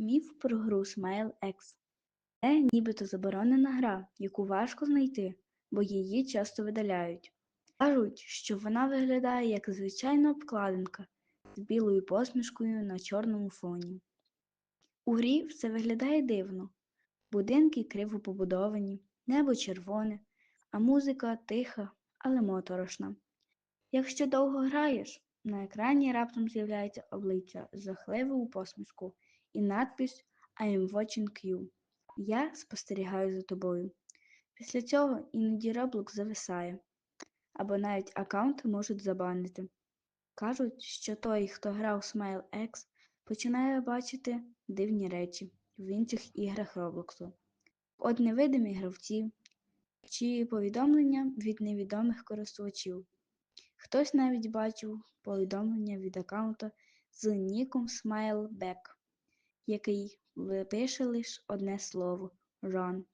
Міф про гру SmileX. Це нібито заборонена гра, яку важко знайти, бо її часто видаляють. Кажуть, що вона виглядає як звичайна обкладинка з білою посмішкою на чорному фоні. У грі все виглядає дивно. Будинки криво побудовані, небо червоне, а музика тиха, але моторошна. Якщо довго граєш, на екрані раптом з'являється обличчя з жахливою посмішкою і надпис I am watching you. Я спостерігаю за тобою. Після цього іноді Roblox зависає, або навіть аккаунт можуть забанити. Кажуть, що той, хто грав SmileX, починає бачити дивні речі в інших іграх Роблоксу. От невидимі гравці чи повідомлення від невідомих користувачів. Хтось навіть бачив повідомлення від аккаунта з ніком SmileBack, який випише лише одне слово Run.